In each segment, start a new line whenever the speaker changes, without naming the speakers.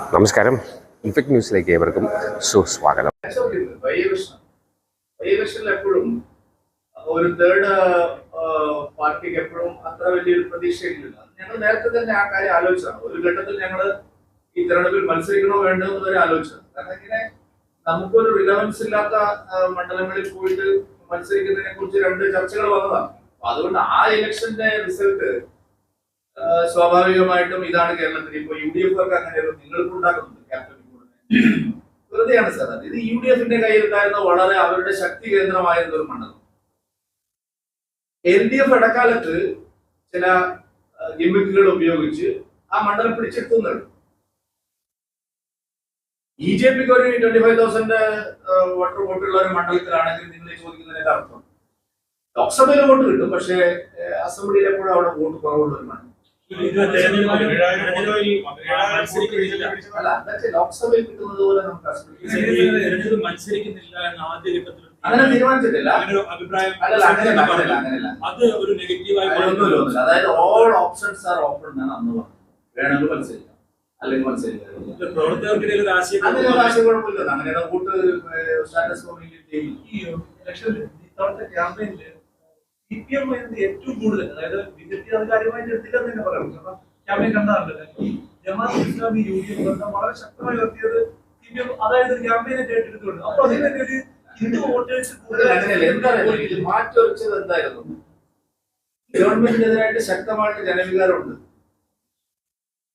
നമസ്കാരം ഇൻഫെക്ട് ന്യൂസിലേക്ക് ഏവർക്കും സുസ്വാഗതം
ഒരു തേർഡ് പാർട്ടിക്ക് അത്ര വലിയൊരു ഞങ്ങൾ നേരത്തെ തന്നെ ആ കാര്യം ഒരു ഘട്ടത്തിൽ എന്ന് വരെ നമുക്കൊരു റിലവൻസ് ഇല്ലാത്ത മണ്ഡലങ്ങളിൽ പോയിട്ട് മത്സരിക്കുന്നതിനെ കുറിച്ച് രണ്ട് ചർച്ചകൾ വന്നതാണ് അതുകൊണ്ട് ആ ഇലക്ഷന്റെ റിസൾട്ട് സ്വാഭാവികമായിട്ടും ഇതാണ് കേരളത്തിൽ ഇപ്പൊ യു ഡി എഫ് ഒക്കെ അങ്ങനെ നിങ്ങൾക്ക് ഉണ്ടാക്കുന്നുണ്ട് ക്യാപ്റ്റൻ വെറുതെയാണ് സാർ. അത് ഇത് യു ഡി എഫിന്റെ കയ്യിൽ ഉണ്ടായിരുന്ന വളരെ അവരുടെ ശക്തി കേന്ദ്രമായിരുന്ന ഒരു മണ്ഡലം? എൽ ഡി എഫ് ഇടക്കാലത്ത് ചില ഗിമിക്കുകൾ ഉപയോഗിച്ച് ആ മണ്ഡലം പിടിച്ചെടുത്തുന്നുണ്ട് ബി ജെ പിക്ക് ഒരു ട്വന്റി ഫൈവ് തൗസൻഡ് വോട്ടർ വോട്ടുള്ള ഒരു മണ്ഡലത്തിലാണെങ്കിൽ നിങ്ങൾ ചോദിക്കുന്നതിന്റെ അർത്ഥം ലോക്സഭയിൽ വോട്ട് കിട്ടും പക്ഷേ അസംബ്ലിയിലെപ്പോഴും അസംബ്ലിയിൽ എപ്പോഴും അവിടെ വോട്ട് കുറവുള്ള ഒരു മണ്ഡലം. ലോക്സഭയിൽ കിട്ടുന്നത് പോലെ നമുക്ക് അസംബ്ലിയിൽ
മത്സരിക്കുന്നില്ല എന്ന ആദ്യ ഘട്ടത്തിൽ
അങ്ങനെ തീരുമാനിച്ചിട്ടില്ല.
അഭിപ്രായം അത് ഒരു നെഗറ്റീവായി
അതായത് ഓൾ ഓപ്ഷൻസ് ആർ ഓപ്പൺ എന്നാണ് അന്ന് പറഞ്ഞത്. വേണമെങ്കിൽ മത്സരിക്കാം. അല്ലെങ്കിൽ മത്സരിക്കാം.
പ്രവർത്തകർക്കിടയിൽ ഒരു ആശയം
അങ്ങനെ ഒരു ആശയം കുഴപ്പമില്ല. സ്റ്റാറ്റസ്
ഈ ഇലക്ഷനിൽ ഇത്തവണത്തെ ക്യാമ്പയിനിൽ സി പി എം ഏറ്റവും കൂടുതൽ. അതായത് ബി ജെ പി അത് കാര്യമായിട്ട് എടുത്തില്ല എന്ന് തന്നെ പറയാം. കാരണം ക്യാമ്പയിൻ ഈ Jamaat Islami U D F ബന്ധം വളരെ ശക്തമായി ഉയർത്തിയത് സി പി എം അതായത് ഒരു ക്യാമ്പയിനായിട്ട് ഏറ്റെടുത്തുകൊണ്ട് അപ്പൊ തന്നെ ഒരു ഹിന്ദു വോട്ടേഴ്സ്
കൂടുതൽ എന്തായിരുന്നു? ഗവൺമെന്റിനെതിരായിട്ട് ശക്തമായിട്ട് ജനവികാരമുണ്ട്.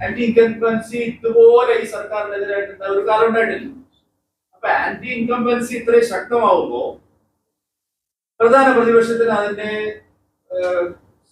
ആന്റി ഇൻകംബൻസി ഇതുപോലെ ഈ സർക്കാരിനെതിരായിട്ട് ഒരു കാലം ഉണ്ടായിട്ടില്ല. അപ്പൊ ആന്റി ഇൻകംബൻസി ഇത്രയും ശക്തമാവുമ്പോ പ്രധാന പ്രതിപക്ഷത്തിന് അതിന്റെ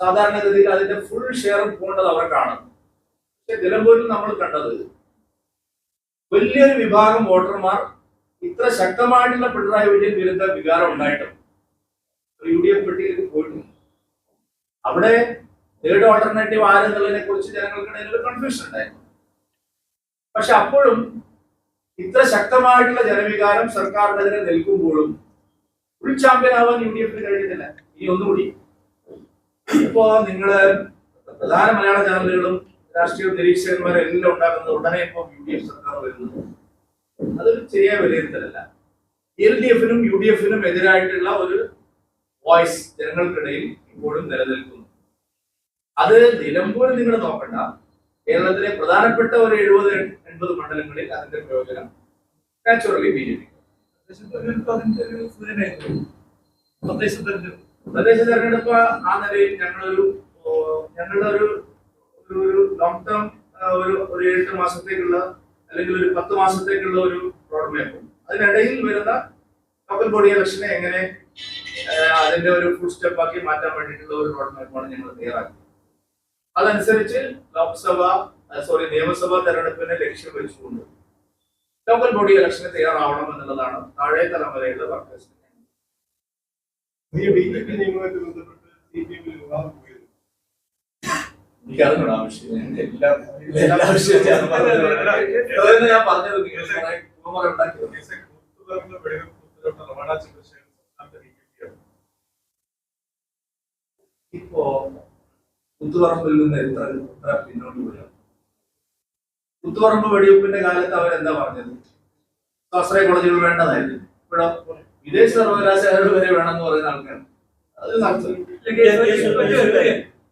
സാധാരണഗതിയിൽ അതിന്റെ ഫുൾ ഷെയർ പോകേണ്ടത് അവർക്കാണ് പക്ഷെ നിലമ്പൂരിൽ നമ്മൾ കണ്ടത് വലിയൊരു വിഭാഗം വോട്ടർമാർ ഇത്ര ശക്തമായിട്ടുള്ള പിണറായി വിജയൻ വിരുദ്ധ വികാരം ഉണ്ടായിട്ടും. യു ഡി എഫ് പെട്ടിയിലേക്ക് പോയിട്ടില്ല അവിടെ തേർഡ് ഓൾട്ടർനേറ്റീവ് ആരെന്നുള്ളതിനെ കുറിച്ച് ജനങ്ങൾക്കിടയിൽ ഒരു കൺഫ്യൂഷൻ ഉണ്ടായിരുന്നു. പക്ഷെ അപ്പോഴും ഇത്ര ശക്തമായിട്ടുള്ള ജനവികാരം സർക്കാരിനെതിരെ നിൽക്കുമ്പോഴും ഫുൾ ചാമ്പ്യൻ ആവാൻ യു ഡി എഫിന് കഴിയുന്നില്ല. ഇനി ഒന്നുകൂടി. ഇപ്പോ നിങ്ങൾ പ്രധാന മലയാള ചാനലുകളും രാഷ്ട്രീയ നിരീക്ഷകന്മാരും എല്ലാം ഉണ്ടാക്കുന്നത് ഉടനെ ഇപ്പൊ യു ഡി എഫ് സർക്കാർ വരുന്നത്. അതൊരു ചെറിയ വിലയിരുത്തലല്ല. എൽ ഡി എഫിനും യു ഡി എഫിനും എതിരായിട്ടുള്ള ഒരു വോയിസ് ജനങ്ങൾക്കിടയിൽ ഇപ്പോഴും നിലനിൽക്കുന്നു. അത് നിലമ്പൂരിൽ നിങ്ങൾ നോക്കണ്ട. കേരളത്തിലെ പ്രധാനപ്പെട്ട ഒരു എഴുപത് എൺപത് മണ്ഡലങ്ങളിൽ അതിന്റെ പ്രയോജനം. Naturally B J P. പ്രദേശ തെരഞ്ഞെടുപ്പ് ആ നിലയിൽ ഞങ്ങളൊരു ഞങ്ങളുടെ ഒരു ഒരു ലോങ് ടേം ഒരു ഒരു എട്ട് മാസത്തേക്കുള്ള അല്ലെങ്കിൽ ഒരു പത്ത് മാസത്തേക്കുള്ള ഒരു റോഡ് മാപ്പ് അതിനിടയിൽ വരുന്ന ലോക്കൽ ബോഡി ഇലക്ഷനെ എങ്ങനെ അതിന്റെ ഒരു ഫുൾ സ്റ്റെപ്പ് ആക്കി മാറ്റാൻ വേണ്ടിയിട്ടുള്ള ഒരു റോഡ് മാപ്പാണ് ഞങ്ങൾ തയ്യാറാക്കി അതനുസരിച്ച് ലോക്സഭ സോറി നിയമസഭാ തെരഞ്ഞെടുപ്പിനെ ലക്ഷ്യം വെച്ചുകൊണ്ട് ലോക്കൽ ബോഡി ഇലക്ഷന് തയ്യാറാവണം എന്നുള്ളതാണ് താഴെ തലമുറയുടെ വർക്കേഴ്സ്.
ഈ ബി ജെ പി നിയമവുമായിട്ട് ബന്ധപ്പെട്ട് സി പി എമ്മിൽ വിവാദം പോയത്
എനിക്കറിഞ്ഞൂടാ ആവശ്യം. എല്ലാം എല്ലാ വിഷയവും ഞാൻ പറഞ്ഞത് ഇത്രയും ഞാൻ പറഞ്ഞത് നിങ്ങൾ കുറെ കുമ്മറ ഉണ്ടാക്കിയത്.
കേസ് കൂത്തുപറമ്പ് വെടിവെപ്പ് ഉത്തരവിട്ട റവാഡ ചന്ദ്രശേഖരൻ സംസ്ഥാനത്തെ ബി ജെ പിയാണ്
ഇപ്പോ കുത്തുപറമ്പിൽ നിന്ന് എത്ര എത്ര പിന്നോട്ട് പോയി? കുത്തുപറമ്പ് വെടിവെപ്പിന്റെ കാലത്ത് അവരെന്താ പറഞ്ഞത്? സ്വാശ്രയ കോളേജുകൾ വേണ്ടതായിരുന്നു. ഇവിടെ വിദേശ സർവകലാശാലകൾ വരെ വേണമെന്ന് പറയുന്ന ആൾക്കാർ അത് നടത്തും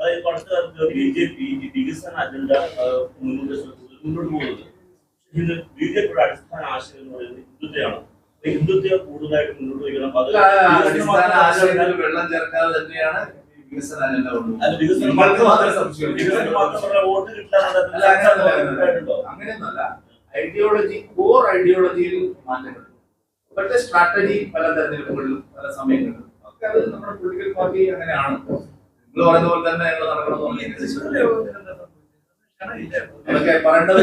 അതായത് പണ്ടത്തെ ബി ജെ പി വികസന അജണ്ട മുന്നോട്ട് മുന്നോട്ട് പോകുന്നത്. ഇത് ബി ജെ പിയുടെ അടിസ്ഥാന ആശയം എന്ന് പറയുന്നത് ഹിന്ദുത്വമാണ് ഹിന്ദുത്വ കൂടുതലായിട്ട് മുന്നോട്ട് വയ്ക്കണം. അത്
വെള്ളം ചേർക്കാതെ തന്നെയാണ് അങ്ങനെയൊന്നുമല്ല. ഐഡിയോളജി കോർ ഐഡിയോളജിയിൽ മാറ്റങ്ങൾ. ഇപ്പോഴത്തെ സ്ട്രാറ്റജി പല തെരഞ്ഞെടുപ്പുകളിലും പല സമയങ്ങളിലും. ഒക്കെ അത് നമ്മുടെ പൊളിറ്റിക്കൽ പാർട്ടി അങ്ങനെയാണ്. നിങ്ങൾ പറയുന്ന പോലെ തന്നെ ഞങ്ങൾ നടക്കണമെന്ന്. അതൊക്കെ പറയേണ്ടത്